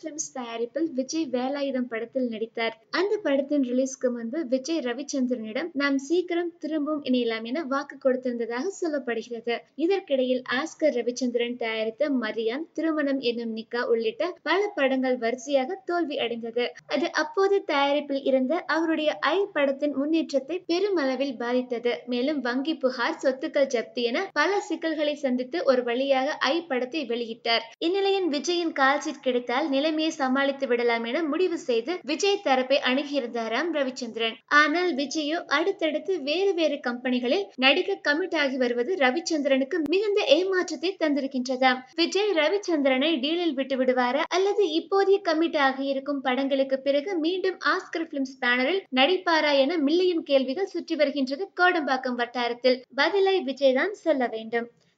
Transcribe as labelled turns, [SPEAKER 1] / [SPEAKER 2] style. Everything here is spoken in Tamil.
[SPEAKER 1] பிலிம்ஸ் தயாரிப்பில் விஜய் வேலாயுதம் படத்தில் நடித்தார். அந்த படத்தின் ரிலீஸ்க்கு முன்பு விஜய் ரவிச்சந்திரனிடம் நாம் சீக்கிரம் திரும்பவும் இணையலாம் என வாக்கு கொடுத்திருந்ததாக சொல்லப்படுகிறது. இதற்கிடையில் ஆஸ்கர் ரவிச்சந்திரன் தயாரித்த மரியாம் திருமணம் என்னும் நிக்கா உள்ளிட்ட பல படங்கள் வரிசையாக தோல்வி அடைந்தது. அது அப்போது தயாரிப்பில் இருந்த அவருடைய ஐ படத்தின் முன்னேற்றத்தை பெருமளவில் பாதித்தது. மேலும் வங்கி புகார் சொத்துக்கள் ஜப்தி என பல சிக்கல்களை சந்தித்து ஒரு வழியாக ஐ படத்தை வெளியிட்டார். இந்நிலையில் விஜயின் கால்ஷீட் கிடைத்தால் நிலைமையை சமாளித்து விடலாம் என முடிவு செய்து விஜய் தரப்பை அணுகியிருந்தாராம் ரவிச்சந்திரன். ஆனால் விஜயோ அடுத்தடுத்து வேறு வேறு கம்பெனிகளில் நடிக்க கமிட் ஆகி வருவது ரவிச்சந்திரனுக்கு மிகுந்த ஏமாற்றத்தை தந்திருக்கின்றதாம் விஜய் ரவிச்சந்திரனை டீலில் விட்டு விடுவாரா? அல்லது இப்போதைய கமிட் ஆகி இருக்கும் படங்களுக்கு பிறகு மீண்டும் ஆஸ்கர் பிலிம்ஸ் பேனரில் நடிப்பாரா என மில்லியன் கேள்விகள் சுற்றி வருகின்றது கோடம்பாக்கம் வட்டாரத்தில். பதிலை விஜய் தான் சொல்ல வேண்டும்.